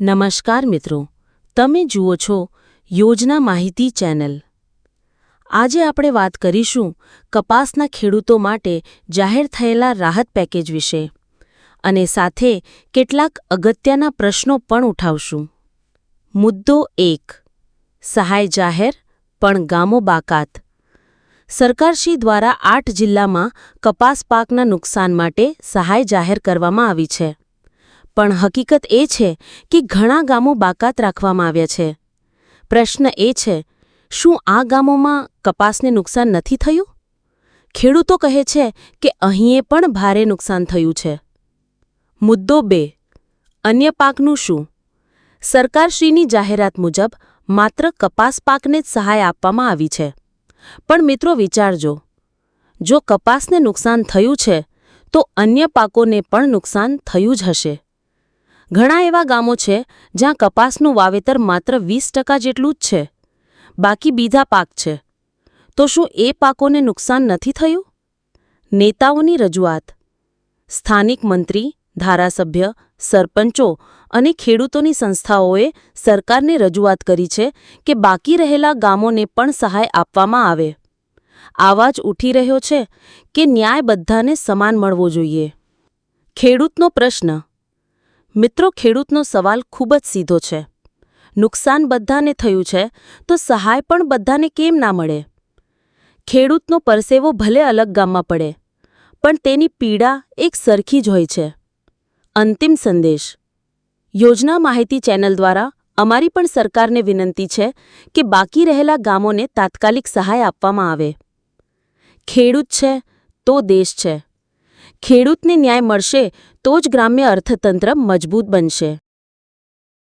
નમસ્કાર મિત્રો, તમે જુઓ છો યોજના માહિતી ચેનલ. આજે આપણે વાત કરીશું કપાસના ખેડૂતો માટે જાહેર થયેલા રાહત પેકેજ વિશે અને સાથે કેટલાક અગત્યના પ્રશ્નો પણ ઉઠાવશું. મુદ્દો એક, સહાય જાહેર, પણ ગામો બાકાત. સરકારશ્રી દ્વારા આઠ જિલ્લામાં કપાસ પાકના નુકસાન માટે સહાય જાહેર કરવામાં આવી છે. પણ હકીકત એ છે કે ઘણા ગામો બાકાત રાખવામાં આવ્યા છે. પ્રશ્ન એ છે, શું આ ગામોમાં કપાસને નુકસાન નથી થયું? ખેડૂતો કહે છે કે અહીંએ પણ ભારે નુકસાન થયું છે. મુદ્દો બે, અન્ય પાકનું શું? સરકારશ્રીની જાહેરાત મુજબ માત્ર કપાસ પાકને જ સહાય આપવામાં આવી છે. પણ મિત્રો વિચારજો, જો કપાસને નુકસાન થયું છે, તો અન્ય પાકોને પણ નુકસાન થયું જ હશે. ઘણા એવા ગામો છે જ્યાં કપાસનું વાવેતર માત્ર વીસ ટકા જેટલું જ છે. બાકી બીજા પાક છે. તો શું એ પાકોને નુકસાન નથી થયું? નેતાઓની રજૂઆત. સ્થાનિક મંત્રી, ધારાસભ્ય, સરપંચો અને ખેડૂતોની સંસ્થાઓએ સરકારને રજૂઆત કરી છે કે બાકી રહેલા ગામોને પણ સહાય આપવામાં આવે. આવાજ ઉઠી રહ્યો છે કે ન્યાય બધાને સમાન મળવો જોઈએ. ખેડૂતનો પ્રશ્ન. મિત્રો, ખેડૂતનો સવાલ ખૂબ જ સીધો છે. નુકસાન બધાને થયું છે, તો સહાય પણ બધાને કેમ ના મળે? ખેડૂતનો પરસેવો ભલે અલગ ગામમાં પડે, પણ તેની પીડા એક સરખી જ હોય છે. અંતિમ સંદેશ. યોજના માહિતી ચેનલ દ્વારા અમારી પણ સરકારને વિનંતી છે કે બાકી રહેલા ગામોને તાત્કાલિક સહાય આપવામાં આવે. ખેડૂત છે તો દેશ છે. ખેડૂતને ન્યાય મળશે તો જ ગ્રામ્ય અર્થતંત્ર મજબૂત બનશે.